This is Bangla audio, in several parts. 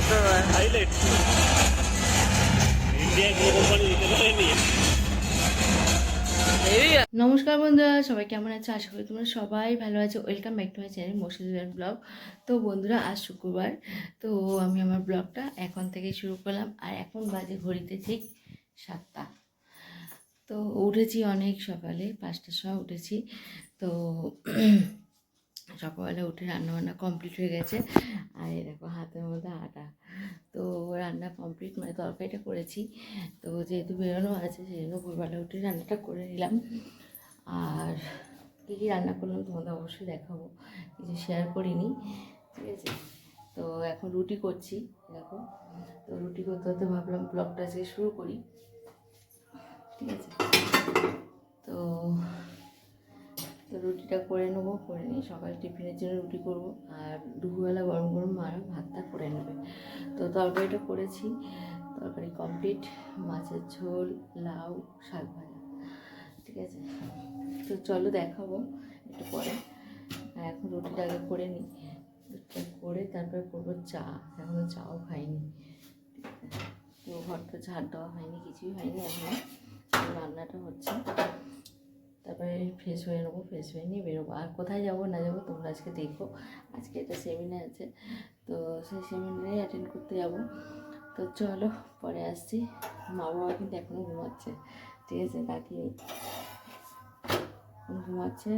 করতে হবে। হাইলাইট ইন্ডিয়া কোনো কোম্পানি দিতে পারেনি নমস্কার বন্ধুরা সবাই কেমন আছে? আশা করি তোমরা সবাই ভালো আছো। Welcome back to my channel মসজিদের ব্লগ তো বন্ধুরা আজ শুক্রবার। তো আমি আমার ব্লগটা এখন থেকে শুরু করলাম। আর এখন বাজে ঘড়িতে ঠিক সাতটা। তো উঠেছি অনেক সকালে পাঁচটার সময় উঠেছি। তো সকালবেলা উঠে রান্নাবান্না কমপ্লিট হয়ে গেছে। আর এই দেখো হাতের মধ্যে আটা। তো রান্না কমপ্লিট মানে তরকারিটা করেছি। তো যেহেতু বেরোনো আছে সেই জন্য ভোরবেলা উঠে রান্নাটা করে নিলাম। আর কী কী রান্না করলাম তোমাদের অবশ্যই দেখাবো। কিছু শেয়ার করিনি, ঠিক আছে? তো এখন রুটি করছি, দেখো। তো রুটি করতে করতে ভাবলাম ব্লগটা আজকে শুরু করি, ঠিক আছে? তো তো রুটিটা করে নেব, করে নিয়ে সকাল টিফিনের জন্য রুটি করব। আর দুপুরবেলা গরম গরম মারা ভাতটা করে নেবে। তো তরকারিটা করেছি। তরকারি কমপ্লিট মাছের ঝোল, লাউ, শাক ভাজা। ঠিক আছে? তো চলো দেখাবো একটু পরে। এখন রুটিটা আগে করে নিই। রুটিটা করে তারপরে করব চা। এখনও চাও খাইনি। তো ঘরটা ঝাড় দেওয়া হয়নি, কিছুই হয়নি এখনও রান্নাটা হচ্ছে। তারপরে ফ্রেশ হয়ে নেব ফ্রেশ হয়ে নিয়ে বেরোবো। আর কোথায় যাব না যাব তোমরা আজকে দেখো। আজকে একটা সেমিনার আছে। তো সেই সেমিনারে অ্যাটেন্ড করতে যাব। তো চলো, পরে আসছি। মা বাবা কিন্তু এখনও ঘুমাচ্ছে। ঠিক আছে কাকি ঘুমাচ্ছে।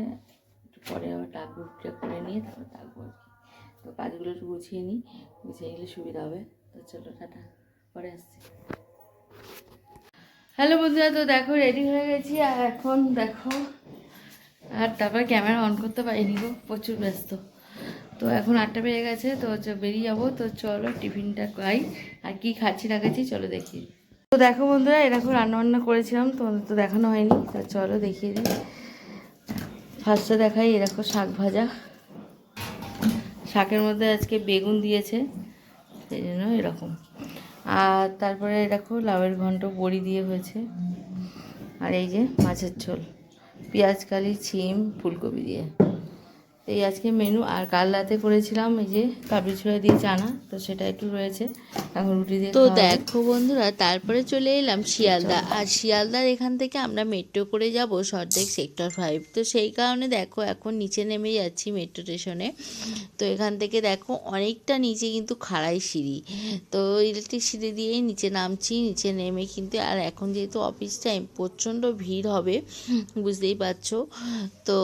একটু পরে আবার ডাকবো করে নিয়ে তারপর ডাকবো আর কি। তো কাজগুলো একটু গুছিয়ে নিই। গুছিয়ে নিলে সুবিধা হবে। তো চলো, টাটা। পরে আসছি। হ্যালো বন্ধুরা, তো দেখো রেডি হয়ে গেছি। আর এখন দেখো, আর তারপর ক্যামেরা অন করতে পারিনি গো, প্রচুর ব্যস্ত। তো এখন আটটা বেজে গেছে, তো বেরিয়ে যাব। তো চলো টিফিনটা খাই। আর কি খাচ্ছি না খাচ্ছি, চলো দেখি। তো দেখো বন্ধুরা, এরকম রান্নাবান্না করেছিলাম তোমাদের তো দেখানো হয়নি। তো চলো দেখিয়ে দিই। ফার্স্টে দেখাই এরকম শাক ভাজা। শাকের মধ্যে আজকে বেগুন দিয়েছে, সেই জন্য এরকম। আর তারপরে দেখো লাউয়ের ঘন্ট বড়ি দিয়ে হয়েছে। আর এই যে মাছের ঝোল, পেঁয়াজ, কালি, ছিম, ফুলকপি দিয়ে। এই আজকে মেনু আর কাল রাতে করেছিলাম এই যে কাবলি ছোড়া দিয়ে চানা তো সেটা একটু রয়েছে। এখন রুটি দিয়ে তো দেখো বন্ধুরা তারপরে চলে এলাম শিয়ালদা। আর শিয়ালদার এখান থেকে আমরা মেট্রো করে যাব সর্দেক সেক্টর ফাইভ তো সেই কারণে দেখো এখন নিচে নেমে যাচ্ছি মেট্রো স্টেশনে তো এখান থেকে দেখো অনেকটা নিচে কিন্তু খাড়াই সিঁড়ি। তো ইলেকট্রিক সিঁড়ি দিয়েই নিচে নামছি নিচে নেমে কিন্তু আর এখন যেহেতু অফিস টাইম প্রচণ্ড ভিড় হবে বুঝতেই পারছ। তো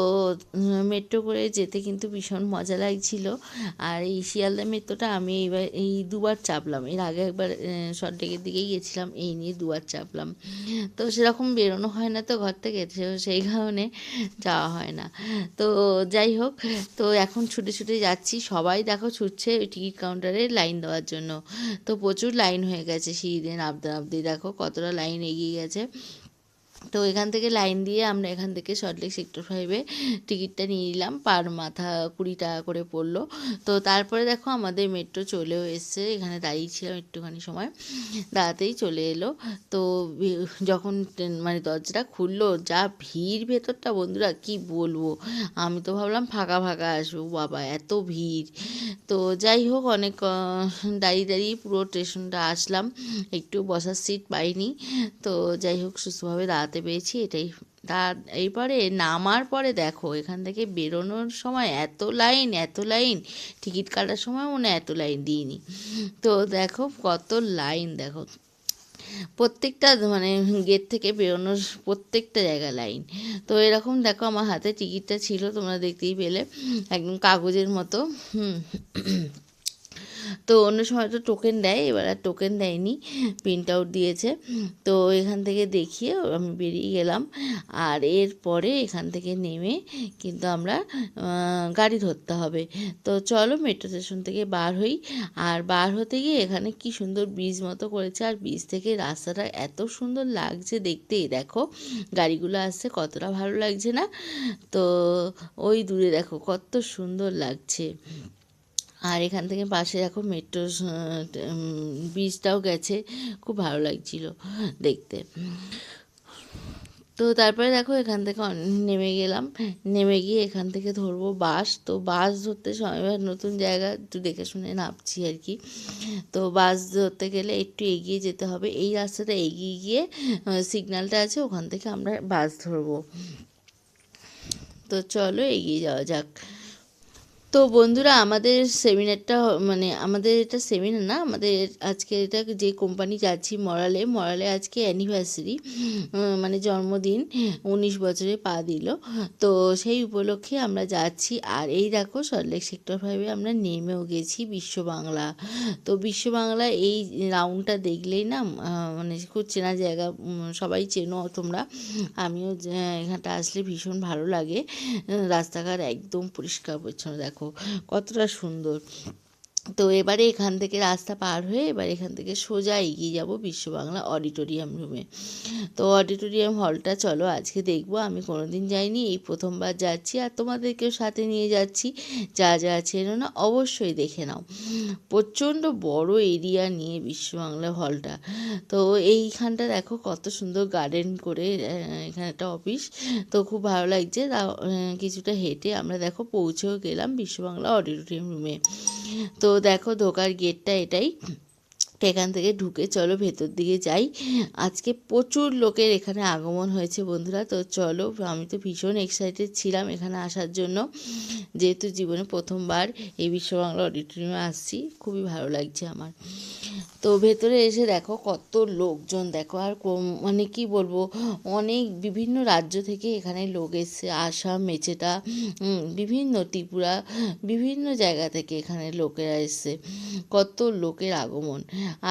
মেট্রো করে যেতে কিন্তু ভীষণ মজা লাগছিল। আর এই শিয়ালদা মেট্রোটা আমি এইবার এই দুবার চাপলাম। এর আগে একবার সল্টলেকের দিকেই গেছিলাম, এই নিয়ে দুবার চাপলাম। তো সেরকম বেরোনো হয় না তো ঘর থেকে সেই কারণে যাওয়া হয় না। তো যাই হোক, তো এখন ছুটে ছুটে যাচ্ছি। সবাই দেখো ছুটছে ওই টিকিট কাউন্টারে লাইন দেওয়ার জন্য। তো প্রচুর লাইন হয়ে গেছে সিঁড়ি নামতে নামতে দেখো কতটা লাইন এগিয়ে গেছে। তো এখান থেকে লাইন দিয়ে আমরা এখান থেকে সল্টলেক সেক্টর ফাইভে টিকিটটা নিয়ে নিলাম। পার মাথা কুড়ি টাকা করে পড়ল। তো তারপরে দেখো আমাদের মেট্রো চলেও এসছে। এখানে দাঁড়িয়েছিলাম একটুখানি সময়। দাঁড়াতেই চলে এলো। তো যখন মানে দরজাটা খুললো, যা ভিড় ভেতরটা বন্ধুরা, কি বলব? আমি তো ভাবলাম ফাঁকা ফাঁকা আসব, বাবা, এত ভিড়। তো যাই হোক, অনেক দাঁড়িয়ে দাঁড়িয়ে পুরো স্টেশনটা আসলাম। একটু বসার সিট পাইনি। তো যাই হোক, সুস্থভাবে দাঁড়াতে পেরেছি, এটাই। তার এইবারে নামার পরে দেখো, এখান থেকে বেরোনোর সময় এত লাইন এত লাইন, টিকিট কাটার সময় মনে এত লাইন দিইনি। তো দেখো কত লাইন, দেখো। প্রত্যেকটা মানে গেট থেকে বেরোনোর প্রত্যেকটা জায়গা লাইন। তো এরকম দেখো আমার হাতে টিকিটটা ছিল, তোমরা দেখতেই পেলে, একদম কাগজের মতো, হুম। তো অন্য সময় তো টোকেন দেয়, এবার আর টোকেন দেয়নি প্রিন্ট আউট দিয়েছে। তো এখান থেকে দেখিয়ে আমি বেরিয়ে গেলাম। আর এরপরে এখান থেকে নেমে কিন্তু আমরা গাড়ি ধরতে হবে। তো চলো মেট্রো স্টেশন থেকে বার হই। আর বার হতে গিয়ে এখানে কি সুন্দর ব্রিজ মতো করেছে। আর ব্রিজ থেকে রাস্তাটা এত সুন্দর লাগছে দেখতেই দেখো, গাড়িগুলো আসছে কতটা ভালো লাগছে না? তো ওই দূরে দেখো কত সুন্দর লাগছে। আর এখান থেকে পাশে দেখো মেট্রো ব্রিজটাও গেছে। খুব ভালো লাগছিল দেখতে। তো তারপরে দেখো এখান থেকে নেমে গেলাম। নেমে গিয়ে এখান থেকে ধরবো বাস। তো বাস ধরতে সময় নতুন জায়গা, একটু দেখে শুনে নামছি আর কি। তো বাস ধরতে গেলে একটু এগিয়ে যেতে হবে। এই রাস্তাটা এগিয়ে গিয়ে সিগন্যালটা আছে, ওখান থেকে আমরা বাস ধরবো। তো চলো এগিয়ে যাওয়া যাক। তো বন্ধুরা, আমাদের সেমিনারটা মানে আমাদের এটা সেমিনার না, আমাদের আজকে এটা যে কোম্পানি যাচ্ছি মরালে মরালে আজকে অ্যানিভার্সারি মানে জন্মদিন, উনিশ বছরে পা দিল। তো সেই উপলক্ষে আমরা যাচ্ছি, আর এই দেখো সল্টলেক সেক্টর ফাইভে আমরা নেমেও গেছি বিশ্ব বাংলা। তো বিশ্ব বাংলা এই রাউন্ডটা দেখলেই না মানে খুব চেনা জায়গা সবাই চেনো তোমরা। আমিও এখানটা আসলে ভীষণ ভালো লাগে। রাস্তাঘাট একদম পরিষ্কার পরিচ্ছন্ন, দেখো। কতটা সুন্দর। তো এবারে এখান থেকে রাস্তা পার হয়ে এবার এখান থেকে সোজা এগিয়ে যাব বিশ্ববাংলা অডিটোরিয়াম রুমে তো অডিটোরিয়াম হলটা চলো, আজকে দেখব। আমি কোনো দিন যাইনি, এই প্রথমবার যাচ্ছি আর তোমাদেরকেও সাথে নিয়ে যাচ্ছি। যা যা আছে না, অবশ্যই দেখে নাও। প্রচণ্ড বড় এরিয়া নিয়ে বিশ্ববাংলা হলটা তো এইখানটা দেখো, কত সুন্দর গার্ডেন করে এখানে একটা অফিস তো খুব ভালো লাগছে। কিছুটা হেঁটে আমরা দেখো পৌঁছেও গেলাম বিশ্ববাংলা অডিটোরিয়াম রুমে তো দেখো ঢোকার গেটটা এটাই। এখান থেকে ঢুকে চলো ভেতর দিকে যাই। আজকে প্রচুর লোকের এখানে আগমন হয়েছে বন্ধুরা, তো চলো আমি তো ভীষণ এক্সাইটেড ছিলাম এখানে আসার জন্য। যেহেতু জীবনে প্রথমবার এই বিশ্ব বাংলা অডিটোরিয়ামে আসছি, খুবই ভালো লাগছে আমার। তো ভেতরে এসে দেখো কত লোকজন, দেখো আর মানে কি বলব, অনেক বিভিন্ন রাজ্য থেকে এখানে লোক এসছে, আসাম মেচেটা বিভিন্ন ত্রিপুরা, বিভিন্ন জায়গা থেকে এখানে লোকেরা এসছে, কত লোকের আগমন।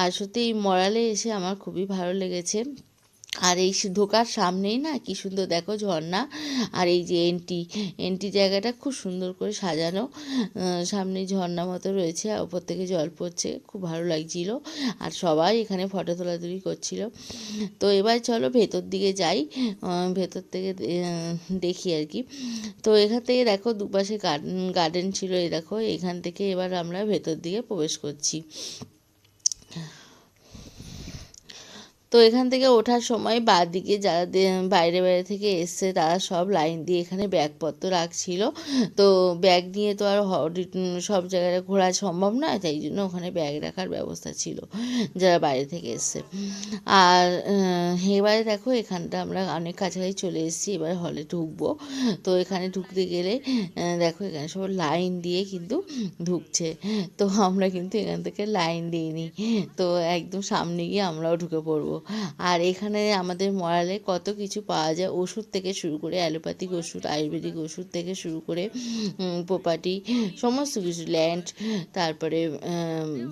আর সত্যি এই মরালে এসে আমার খুবই ভালো লেগেছে। আর এই ঢোকার সামনেই না কি সুন্দর দেখো ঝর্ণা। আর এই যে এন্ট্রি এন্ট্রি জায়গাটা খুব সুন্দর করে সাজানো। সামনে ঝর্ণা মতো রয়েছে আর ওপর থেকে জল পড়ছে, খুব ভালো লাগছিল। আর সবাই এখানে ফটো তোলাতুলি করছিল। তো এবার চলো ভেতর দিকে যাই। ভেতর থেকে দেখি আর কি। তো এখান থেকে দেখো দুপাশে গার্ডেন ছিল এই দেখো। এখান থেকে এবার আমরা ভেতর দিকে প্রবেশ করছি। তো এখান থেকে ওঠার সময় দিকে যারা বাইরে বাইরে থেকে এসছে তারা সব লাইন দিয়ে এখানে ব্যাগপত্র রাখছিল। তো ব্যাগ নিয়ে তো আর সব জায়গায় ঘোরা সম্ভব না তাই জন্য ওখানে ব্যাগ রাখার ব্যবস্থা ছিল যারা বাইরে থেকে এসছে। আর এবারে দেখো এখানটা আমরা অনেক কাছাকাছি চলে এসেছি, এবার হলে ঢুকবো। তো এখানে ঢুকতে গেলে দেখো এখানে সব লাইন দিয়ে কিন্তু ঢুকছে। তো আমরা কিন্তু এখান থেকে লাইন দিইনি তো একদম সামনে গিয়ে আমরাও ঢুকে পড়ব। আর এখানে আমাদের মরালে কত কিছু পাওয়া যায়। ওষুধ থেকে শুরু করে অ্যালোপ্যাথিক ওষুধ, আয়ুর্বেদিক ওষুধ থেকে শুরু করে প্রপার্টি, সমস্ত কিছু, ল্যান্ড, তারপরে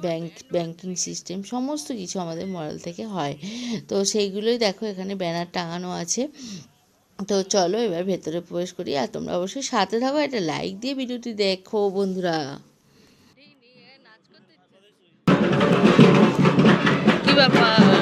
ব্যাংক, ব্যাংকিং সিস্টেম, সমস্ত কিছু আমাদের মরাল থেকে হয়। তো সেইগুলোই দেখো এখানে ব্যানার টাঙানো আছে। তো চলো এবার ভেতরে প্রবেশ করি আর তোমরা অবশ্যই সাথে থাকো, একটা লাইক দিয়ে ভিডিওটি দেখো বন্ধুরা। কি ব্যাপার?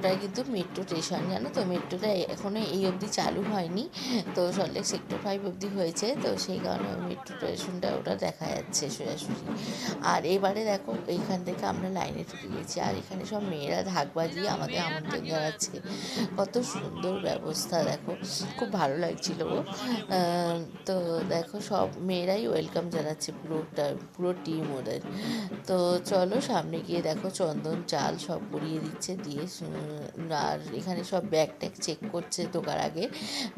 ওটা কিন্তু মেট্রো স্টেশন জানো তো? মেট্রোটা এখনও এই অবধি চালু হয়নি। তো সল্টলেক সেক্টর ফাইভ অবধি হয়েছে। তো সেই কারণে মেট্রো স্টেশনটা ওটা দেখা যাচ্ছে সোজাসুজি। আর এবারে দেখো, এইখান থেকে আমরা লাইনে ঢুকে গেছি। আর এখানে সব মেয়েরা ঢাক বাজিয়ে আমাদের আমন্ত্রণ জানাচ্ছে। কত সুন্দর ব্যবস্থা, দেখো। খুব ভালো লাগছিল তো দেখো, সব মেয়েরাই ওয়েলকাম জানাচ্ছে পুরোটা পুরো টিম ওদের। তো চলো, সামনে গিয়ে দেখো, চন্দন চাল সব পরিয়ে দিচ্ছে। দিয়ে আর এখানে সব ব্যাগ ট্যাগ চেক করছে ঢোকার আগে।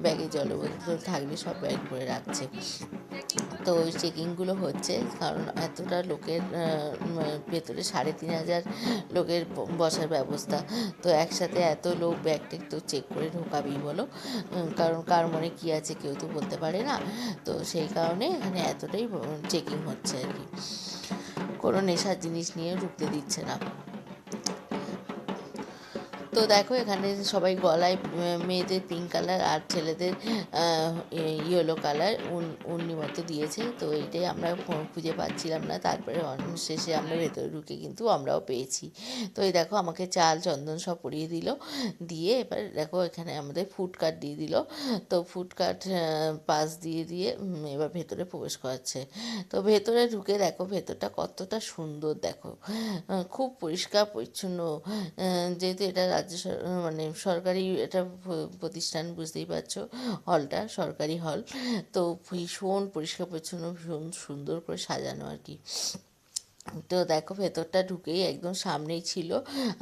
ব্যাগে জল বোতল থাকলে সব ব্যাগ করে রাখছে। তো ওই চেকিংগুলো হচ্ছে, কারণ এতটা লোকের ভেতরে সাড়ে তিন হাজার লোকের বসার ব্যবস্থা। তো একসাথে এত লোক ব্যাগ ট্যাগ তো চেক করে ঢোকাবেই বলো। কারণ কার মনে কী আছে কেউ তো বলতে পারে না। তো সেই কারণে এখানে এতটাই চেকিং হচ্ছে আর কি। কোনো নেশার জিনিস নিয়ে ঢুকতে দিচ্ছে না। তো দেখো এখানে সবাই গলায় মেয়েদের পিঙ্ক কালার আর ছেলেদের ইয়েলো কালার উন্নি মতো দিয়েছে। তো এইটাই আমরা খুঁজে পাচ্ছিলাম না। তারপরে শেষে আমরা ভেতরে ঢুকে কিন্তু আমরাও পেয়েছি। তো এই দেখো আমাকে চাল, চন্দন সব পরিয়ে দিল। দিয়ে এবার দেখো এখানে আমাদের ফুড কার্ট দিয়ে দিল। তো ফুড কার্ট পাস দিয়ে দিয়ে এবার ভেতরে প্রবেশ করাচ্ছে। তো ভেতরে ঢুকে দেখো ভেতরটা কতটা সুন্দর দেখো। খুব পরিষ্কার, পরিচ্ছন্ন। যেহেতু এটা রাজ্য মানে সরকারি এটা প্রতিষ্ঠান বুঝতেই পারছ হলটা সরকারি হল। তো ভীষণ পরিষ্কার পরিচ্ছন্ন ভীষণ সুন্দর করে সাজানো আর কি। তো দেখো ভেতরটা ঢুকেই একদম সামনেই ছিল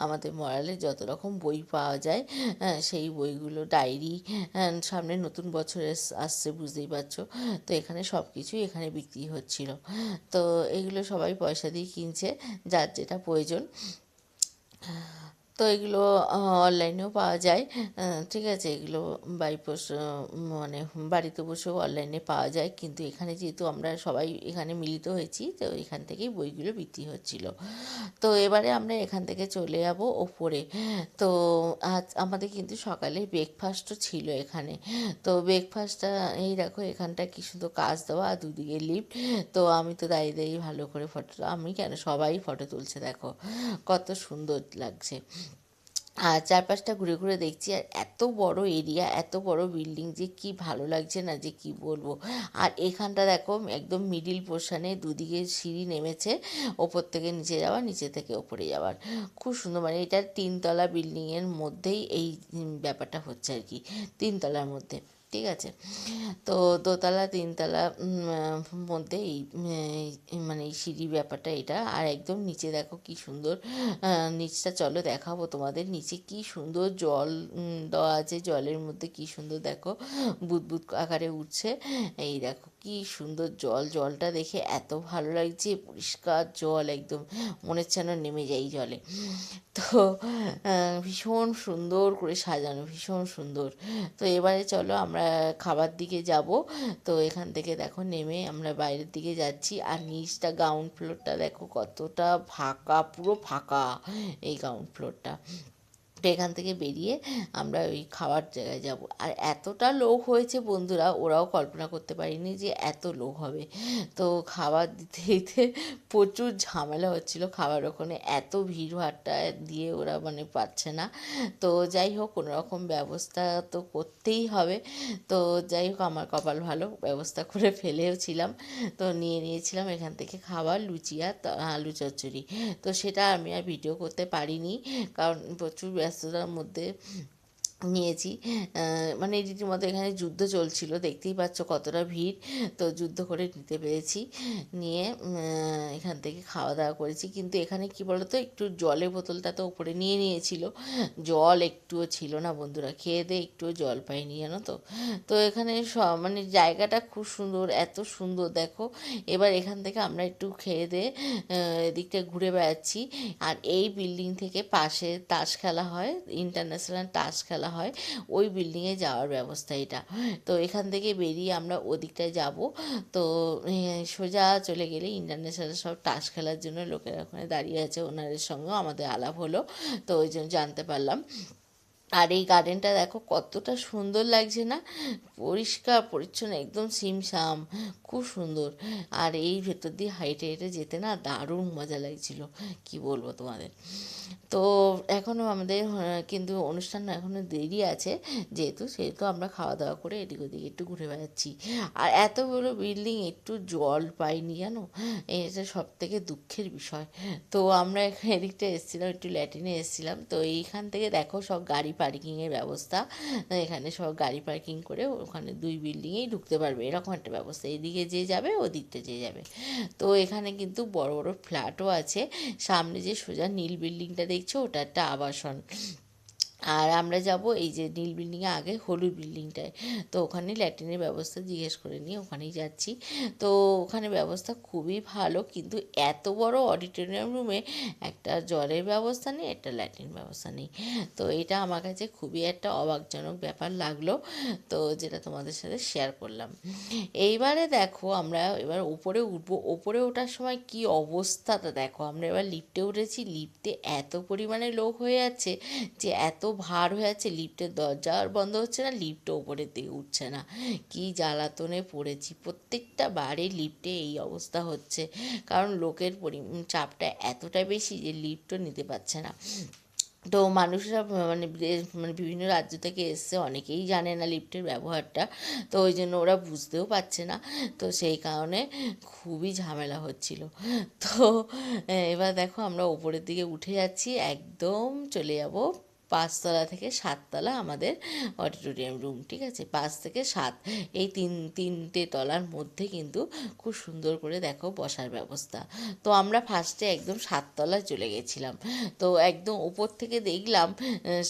আমাদের মরালে যত রকম বই পাওয়া যায় হ্যাঁ, সেই বইগুলো ডায়েরি হ্যাঁ, সামনে নতুন বছর আসছে বুঝতেই পারছ। তো এখানে সব কিছুই এখানে বিক্রি হচ্ছিল। তো এগুলো সবাই পয়সা দিয়ে কিনছে যার যেটা প্রয়োজন। তো এগুলো অনলাইনেও পাওয়া যায়। ঠিক আছে, এগুলো বাই পোস্ট মানে বাড়িতে বসেও অনলাইনে পাওয়া যায়। কিন্তু এখানে যেহেতু আমরা সবাই এখানে মিলিত হয়েছি, তো এখান থেকেই বইগুলো বিক্রি হচ্ছিল। তো এবারে আমরা এখান থেকে চলে যাব ওপরে। তো আজ আমাদের কিন্তু সকালে ব্রেকফাস্টও ছিল এখানে। তো ব্রেকফাস্টটা এই দেখো এখানটা কি সুন্দর কাজ দেওয়া আর দুদিকে লিফট তো আমি তো দাঁড়িয়ে দাঁড়িয়ে ভালো করে ফটো আমি কেন সবাই ফটো তুলছে দেখো। কত সুন্দর লাগছে। আর চারপাশটা ঘুরে ঘুরে দেখছি আর এত বড় এরিয়া এত বড় বিল্ডিং যে কি ভালো লাগছে না যে কি বলব। আর এখানটা দেখো একদম মিডিল পোর্শানে দুদিকে সিঁড়ি নেমেছে, ওপর থেকে নিচে যাওয়া, নিচে থেকে ওপরে যাওয়ার। খুব সুন্দর মানে এটা তিনতলা বিল্ডিংয়ের মধ্যেই এই ব্যাপারটা হচ্ছে আর কি, তিনতলার মধ্যে। ঠিক আছে? তো দোতলা, তিনতলা মধ্যে এই মানে এই সিঁড়ি ব্যাপারটা এটা। আর একদম নিচে দেখো কি সুন্দর নিচটা চলো দেখাবো তোমাদের। নিচে কি সুন্দর জল দেওয়া আছে। জলের মধ্যে কি সুন্দর দেখো, বুদবুদ আকারে উঠছে। এই দেখো কি সুন্দর জল, জলটা দেখে এত ভালো লাগছে, পরিষ্কার জল একদম, মনে যেন নেমে যাই জলে। তো ভীষণ সুন্দর করে সাজানো, ভীষণ সুন্দর। তো এবারে চলো আমরা খাবার দিকে যাব। তো এখান থেকে দেখো নেমে আমরা বাইরের দিকে যাচ্ছি। আর নিচটা গ্রাউন্ড ফ্লোরটা দেখো কতটা ফাঁকা, পুরো ফাঁকা এই গ্রাউন্ড ফ্লোরটা এখান থেকে বেরিয়ে আমরা ওই খাওয়ার জায়গায় যাব। আর এতটা লোক হয়েছে বন্ধুরা, ওরাও কল্পনা করতে পারিনি যে এত লোক হবে। তো খাবার দিতে দিতে প্রচুর ঝামেলা হচ্ছিল খাবার ওখানে, এত ভিড় ভাট্টা দিয়ে ওরা মানে পাচ্ছে না। তো যাই হোক, কোনো রকম ব্যবস্থা তো করতেই হবে। তো যাই হোক, আমার কপাল ভালো, ব্যবস্থা করে ফেলেওছিলাম তো নিয়ে নিয়েছিলাম এখান থেকে খাবার, লুচি আর আলু চচ্চড়ি। তো সেটা আমি আর ভিডিও করতে পারিনি, কারণ প্রচুর ব্যস্ততার মধ্যে নিয়েছি। মানে রীতিমতো এখানে যুদ্ধ চলছিল, দেখতেই পাচ্ছ কতটা ভিড়। তো যুদ্ধ করে নিতে পেরেছি, নিয়ে এখান থেকে খাওয়া দাওয়া করেছি। কিন্তু এখানে কি বলতো, একটু জলের বোতলটা তো উপরে নিয়ে নিয়েছিল। জল একটুও ছিল না বন্ধুরা, খেয়ে দিয়ে একটুও জল পাইনি, জানো তো। তো এখানে সব মানে জায়গাটা খুব সুন্দর, এত সুন্দর, দেখো। এবার এখান থেকে আমরা একটু খেয়ে দিয়ে এদিকটা ঘুরে বেড়াচ্ছি। আর এই বিল্ডিং থেকে পাশে তাস খেলা হয়, ইন্টারন্যাশনাল তাস খেলা হয়, ওই বিল্ডিংয়ে যাওয়ার ব্যবস্থা এটা। তো এখান থেকে বেরিয়ে আমরা ওদিকটায় যাব। তো সোজা চলে গেলে ইন্টারন্যাশনাল সব টাস খেলার জন্য লোকেরা ওখানে দাঁড়িয়ে আছে। ওনাদের সঙ্গেও আমাদের আলাপ হলো। তো ওই জন্য জানতে পারলাম। আর এই গার্ডেনটা দেখো কতটা সুন্দর লাগছে না? পরিষ্কার, পরিচ্ছন্ন, একদম সিমসাম, খুব সুন্দর। আর এই ভেতর দিয়ে হাইটে হেঁটে যেতে না দারুণ মজা লাগছিল, কি বলব তোমাদের? তো এখনও আমাদের কিন্তু অনুষ্ঠান এখনও দেরি আছে, যেহেতু সেহেতু আমরা খাওয়া দাওয়া করে এদিক ওদিক একটু ঘুরে বেড়াচ্ছি। আর এত বড় বিল্ডিং একটু জল পাইনি জানো? এটা সব থেকে দুঃখের বিষয়। তো আমরা এদিকটা এসেছিলাম, একটু ল্যাটিনে এসেছিলাম। তো এইখান থেকে দেখো সব গাড়ি পার্কিংয়ের ব্যবস্থা, এখানে সব গাড়ি পার্কিং করে ওখানে দুই বিল্ডিংয়েই ঢুকতে পারবে, এরকম একটা ব্যবস্থা। এদিকে যে যাবে, ওদিকটা যে যাবে। তো এখানে কিন্তু বড় বড় ফ্ল্যাটও আছে। সামনে যে সোজা নীল বিল্ডিংটা দেখছ, ওটা একটা আবাসন। আর আমরা যাব এই যে নীল বিল্ডিংয়ে আগে হলুদ বিল্ডিংটায়। তো ওখানে ল্যাট্রিনের ব্যবস্থা জিজ্ঞেস করে নিয়ে ওখানেই যাচ্ছি। তো ওখানে ব্যবস্থা খুবই ভালো কিন্তু এত বড় অডিটোরিয়াম রুমে একটা জলের ব্যবস্থা নেই, একটা ল্যাট্রিন ব্যবস্থা নেই। তো এটা আমার কাছে খুবই একটা অবাকজনক ব্যাপার লাগল। তো যেটা তোমাদের সাথে শেয়ার করলাম। এইবারে দেখো আমরা এবার উপরে উঠবো। ওপরে ওঠার সময় কি অবস্থাটা দেখো? আমরা এবার লিফটে উঠেছি। লিফটে এত পরিমাণে লোক হয়ে যাচ্ছে যে এত ভার হয়ে যাচ্ছে লিফটের দরজা, আর বন্ধ হচ্ছে না, লিফটও উপরের দিকে উঠছে না। কি জ্বালাতনে পড়েছি। প্রত্যেকটা বারে লিফটে এই অবস্থা হচ্ছে। কারণ লোকের পরি, চাপটা এতটা বেশি যে লিফটও নিতে পারছে না। তো মানুষরা মানে মানে বিভিন্ন রাজ্য থেকে এসছে, অনেকেই জানে না লিফটের ব্যবহারটা। তো ওই জন্য ওরা বুঝতেও পারছে না। তো সেই কারণে খুবই ঝামেলা হচ্ছিল। তো এবার দেখো আমরা ওপরের দিকে উঠে যাচ্ছি, একদম চলে যাব পাঁচতলা থেকে সাততলা আমাদের অডিটোরিয়াম রুম, ঠিক আছে? পাঁচ থেকে সাত। এই তিন, তিনটে তলার মধ্যে কিন্তু খুব সুন্দর করে দেখো বসার ব্যবস্থা। তো আমরা ফার্স্টে একদম সাততলায় চলে গেছিলাম। তো একদম উপর থেকে দেখলাম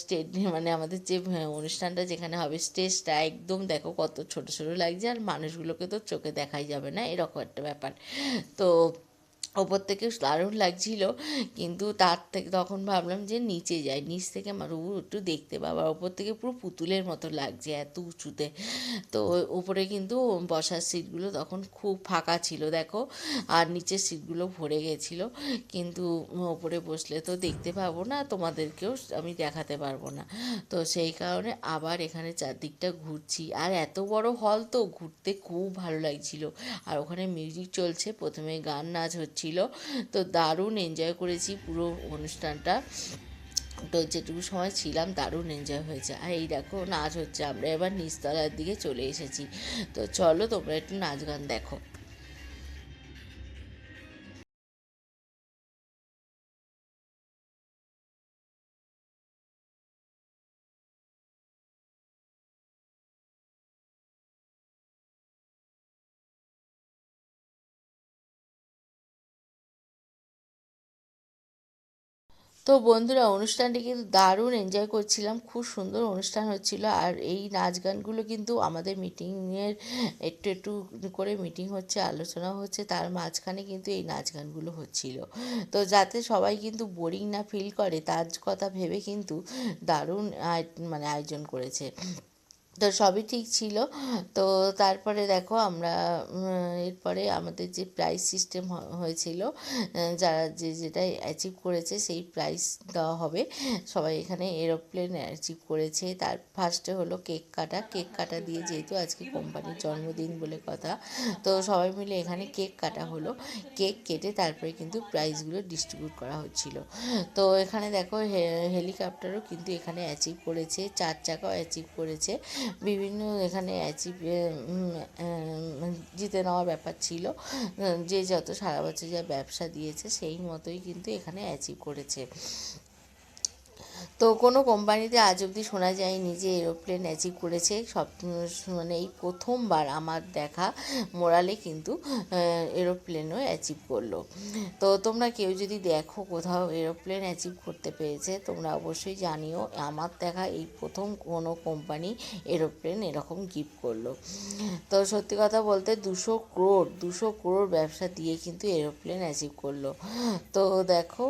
স্টেজ মানে আমাদের যে অনুষ্ঠানটা যেখানে হবে স্টেজটা একদম দেখো কত ছোট ছোট লাগছে। আর মানুষগুলোকে তো চোখে দেখাই যাবে না, এরকম একটা ব্যাপার। তো ওপর থেকে দারুণ লাগছিল। কিন্তু তার থেকে তখন ভাবলাম যে নিচে যাই। নিচ থেকে আমার ও একটু দেখতে পাবো। ওপর থেকে পুরো পুতুলের মতো লাগছে এত উঁচুতে। তো উপরে কিন্তু বসার সিটগুলো তখন খুব ফাঁকা ছিল, দেখো। আর নিচের সিটগুলো ভরে গেছিল। কিন্তু ওপরে বসলে তো দেখতে পাবো না, তোমাদেরকেও আমি দেখাতে পারব না। তো সেই কারণে আবার এখানে চারদিকটা ঘুরছি। আর এত বড় হল তো ঘুরতে খুব ভালো লাগছিল। আর ওখানে মিউজিক চলছে। প্রথমে গান নাচ হচ্ছিল তো দারুণ এনজয় করেছি পুরো অনুষ্ঠানটা। তো যেটুকু সময় ছিলাম দারুণ এনজয় হয়েছে। আর এই দেখো নাচ হচ্ছে, আমরা এবার নিচতলার দিকে চলে এসেছি। তো চলো তোমরা একটু নাচ গান দেখো। তো বন্ধুরা, অনুষ্ঠানটি কিন্তু দারুণ এনজয় করছিলাম। খুব সুন্দর অনুষ্ঠান হচ্ছিল আর এই নাচ গানগুলো কিন্তু আমাদের মিটিংয়ের একটু একটু করে মিটিং হচ্ছে, আলোচনা হচ্ছে, তার মাঝখানে কিন্তু এই নাচ গানগুলো হচ্ছিল। তো যাতে সবাই কিন্তু বোরিং না ফিল করে, তার কথা ভেবে কিন্তু দারুণ মানে আয়োজন করেছে। তো সবই ঠিক ছিল। তো তারপরে দেখো আমরা এরপরে আমাদের যে প্রাইজ সিস্টেম হয়েছিল যারা যে যেটা অ্যাচিভ করেছে সেই প্রাইজ দেওয়া হবে। সবাই এখানে এরোপ্লেন অ্যাচিভ করেছে। তার ফার্স্টে হলো কেক কাটা। কেক কাটা দিয়ে যেহেতু আজকে কোম্পানির জন্মদিন বলে কথা, তো সবাই মিলে এখানে কেক কাটা হলো। কেক কেটে তারপরে কিন্তু প্রাইজগুলো ডিস্ট্রিবিউট করা হচ্ছিল। তো এখানে দেখো হেলিকপ্টারও কিন্তু এখানে অ্যাচিভ করেছে। চার চাকাও অ্যাচিভ করেছে। বিভিন্ন এখানে অ্যাচিভ জিতে নেওয়ার ব্যাপার ছিল। যে যত সারা বছর যা ব্যবসা দিয়েছে, সেই মতোই কিন্তু এখানে অ্যাচিভ করেছে। তো কোনো কোম্পানিতে আজ অবধি শোনা যায়নি যে এরোপ্লেন অ্যাচিভ করেছে। সব মানে এই প্রথমবার আমার দেখা মোরালে কিন্তু এরোপ্লেনও অ্যাচিভ করল। তো তোমরা কেউ যদি দেখো কোথাও এরোপ্লেন অ্যাচিভ করতে পেরেছে, তোমরা অবশ্যই জানিও আমার দেখা এই প্রথম কোনো কোম্পানি এরোপ্লেন এরকম গিফট করল। তো সত্যি কথা বলতে দুশো ক্রোড় দুশো ক্রোড় ব্যবসা দিয়ে কিন্তু এরোপ্লেন অ্যাচিভ করল। তো দেখো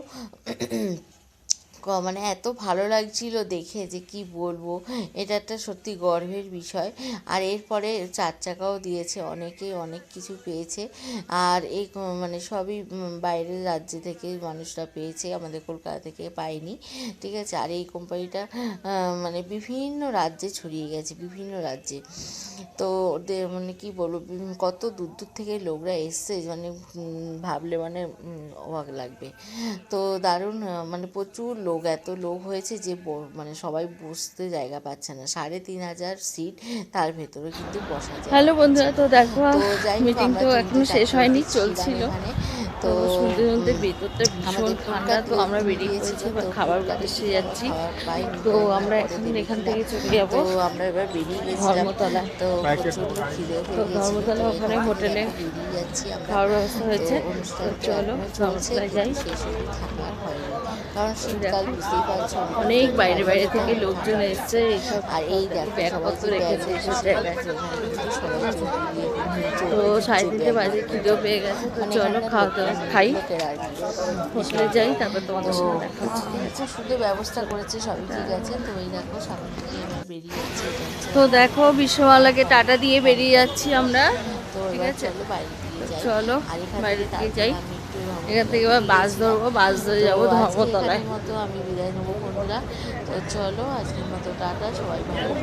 মানে এত ভালো লাগছিল দেখে যে কি বলব? এটা একটা সত্যি গর্বের বিষয়। আর এরপরে চার চাকাও দিয়েছে, অনেকে অনেক কিছু পেয়েছে। আর এই মানে সবই বাইরের রাজ্য থেকে মানুষরা পেয়েছে, আমাদের কলকাতা থেকে পায়নি। ঠিক আছে? আর এই কোম্পানিটা মানে বিভিন্ন রাজ্যে ছড়িয়ে গেছে, বিভিন্ন রাজ্যে। তো মানে কি বলব কত দূর দূর থেকে লোকরা এসছে মানে ভাবলে মানে অবাক লাগবে। তো দারুণ মানে প্রচুর এত লোক হয়েছে যে ব- মানে সবাই বসতে জায়গা পাচ্ছে না। সাড়ে তিন হাজার সিট তার ভেতরে কিন্তু বসা যায়। হ্যালো বন্ধুরা তো দেখো যাই মিটিং তো এখনও শেষ হয়নি চলছিল। তো শুনতে শুনতে ভেতরটা ভীষণ ঠান্ডা তো আমরা বেরিয়ে পড়েছি এবার খাবার উদ্দেশ্যে যাচ্ছি। তো আমরা এখন এখান থেকে চলে যাব। তো আমরা এবার বেরিয়ে গেছিলাম ধর্মতলা। তো তো ধর্মতলা ওখানে হোটেলে যাচ্ছি খাওয়ার ব্যবস্থা হয়েছে। চলো ধর্মতলায় যাই। শেষ কারণ শীতকাল বুঝতেই পারছ অনেক বাইরে বাইরে থেকে লোকজন এসছে এইসব আর এই ব্যাগপত্র রেখেছে তো সাড়ে তিনটে বাজে খিদেও পেয়ে গেছে তো চলো খাওয়া দাওয়া খাই। হোটেলে যাই তারপর তোমাদের সাথে দেখা হচ্ছে। খুব ব্যবস্থা করেছে সবই ঠিক আছে তো এই দেখো সামনে থেকে এবার বেরিয়ে যাচ্ছে তো দেখো বিশ্বমালাকে টাটা দিয়ে বেরিয়ে যাচ্ছি আমরা তো ঠিক আছে। চলো বাইরে চলো বাইরে যাই। এখান থেকে এবার বাস ধরবো বাস ধরে যাব ধর্মতলায়। মতো আমি বিদায় নেব বন্ধুরা। তো চলো আজকের মতো টাটা সবাই ভালো